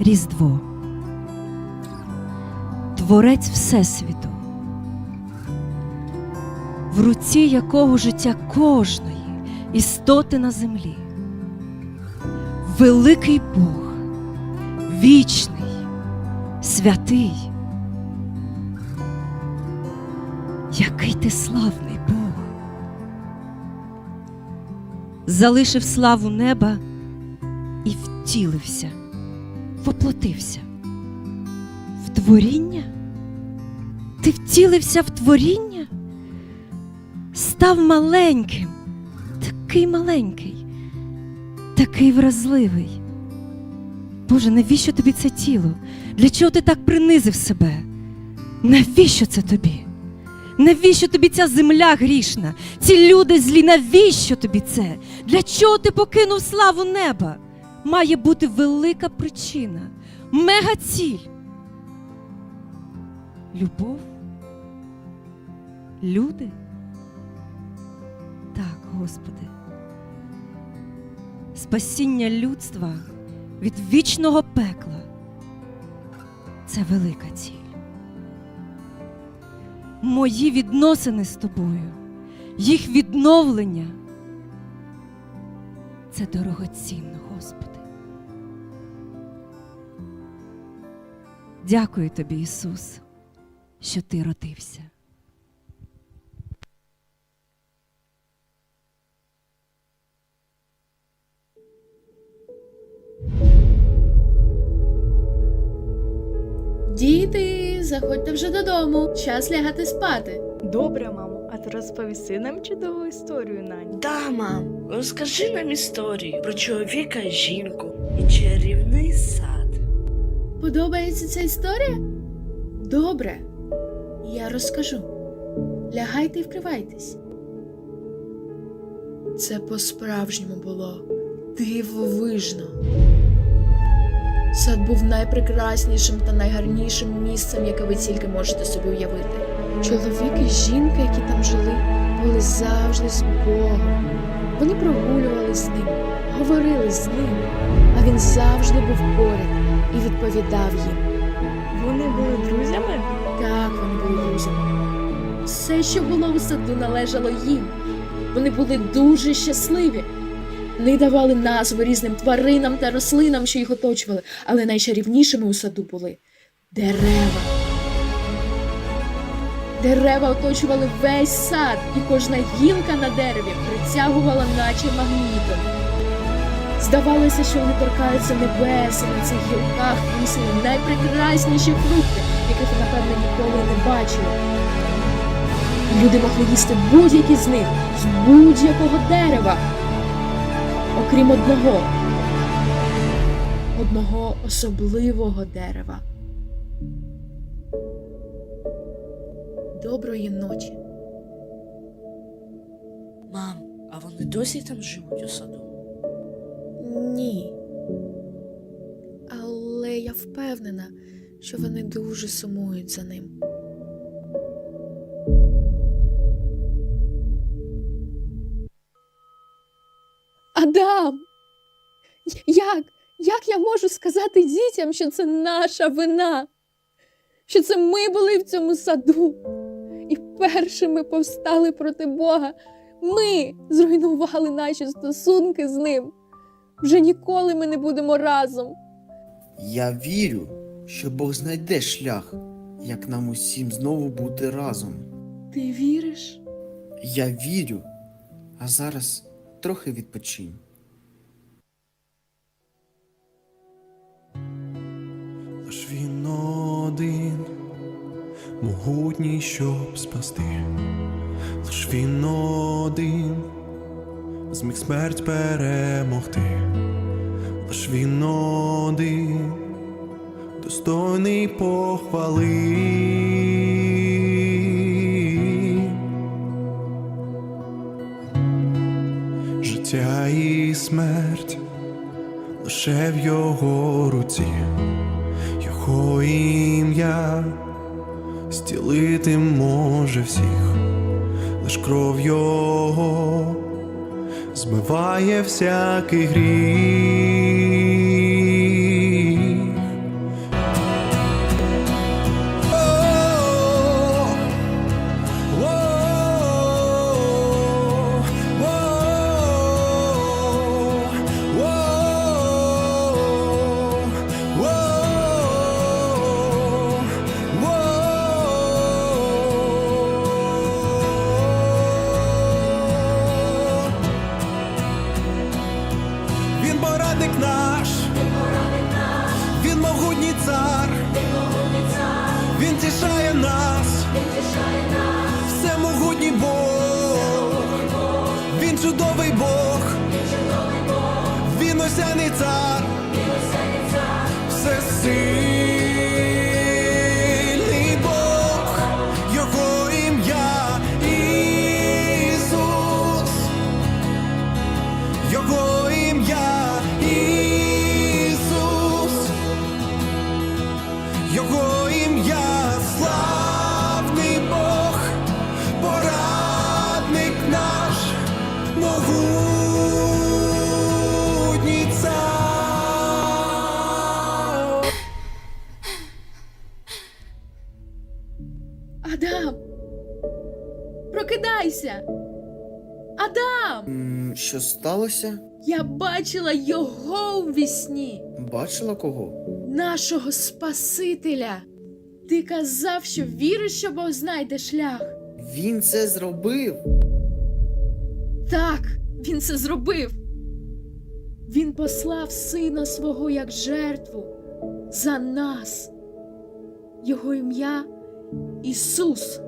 Різдво, Творець Всесвіту, в руці якого життя кожної істоти на землі, великий Бог, вічний, святий. Який ти славний Бог! Залишив славу неба і втілився, воплотився. В творіння? Ти втілився в творіння? Став маленьким, такий маленький, такий вразливий. Боже, навіщо тобі це тіло? Для чого ти так принизив себе? Навіщо це тобі? Навіщо тобі ця земля грішна? Ці люди злі, навіщо тобі це? Для чого ти покинув славу неба? Має бути велика причина, мегаціль. Любов? Люди? Так, Господи. Спасіння людства від вічного пекла це велика ціль мої відносини з тобою, їх відновлення. Це дорогоцінно, Господи. Дякую тобі, Ісус, що ти родився. Діти, заходьте вже додому. Час лягати спати. Добре, мамо, а ти розповіси нам чудову історію, Нань. Да, мам, розкажи нам історію про чоловіка і жінку і чарівний сад. Подобається ця історія? Добре. Я розкажу. Лягайте і вкривайтесь. Це по-справжньому було дивовижно. Сад був найпрекраснішим та найгарнішим місцем, яке ви тільки можете собі уявити. Чоловік і жінка, які там жили, були завжди з Богом. Вони прогулювались з ним, говорили з ним, а він завжди був поряд і відповідав їм. Вони були друзями? Так, вони були друзями. Все, що було у саду, належало їм. Вони були дуже щасливі. Вони давали назви різним тваринам та рослинам, що їх оточували, але найчарівнішими у саду були дерева. Дерева оточували весь сад, і кожна гілка на дереві притягувала, наче магнітом. Здавалося, що вони торкаються небес, і на цих гілках висіли найпрекрасніші фрукти, яких, напевно, ніколи не бачили. Люди могли їсти будь-які з них з будь-якого дерева, окрім одного, одного особливого дерева. Доброї ночі. Мам, а вони досі там живуть у саду? Ні. Але я впевнена, що вони дуже сумують за ним. Адам! Як? Як я можу сказати дітям, що це наша вина? Що це ми були в цьому саду? Першими повстали проти Бога. Ми зруйнували наші стосунки з ним. Вже ніколи ми не будемо разом. Я вірю, що Бог знайде шлях, як нам усім знову бути разом. Ти віриш? Я вірю, а зараз трохи відпочинь. Могутній, щоб спасти, лиш він один, зміг смерть перемогти, лиш він один, достойний похвали. Життя і смерть лише в його руці. Його ім'я стілити може всіх, лиш кров його змиває всякий гріх. могутній цар, він тішав. Адам! Прокидайся! Адам! М, що сталося? Я бачила його у вісні, Бачила кого? нашого Спасителя. Ти казав, що віриш, що Бог знайде шлях. Він це зробив. Так, він це зробив. Він послав сина свого як жертву за нас. Його ім'я Ісус.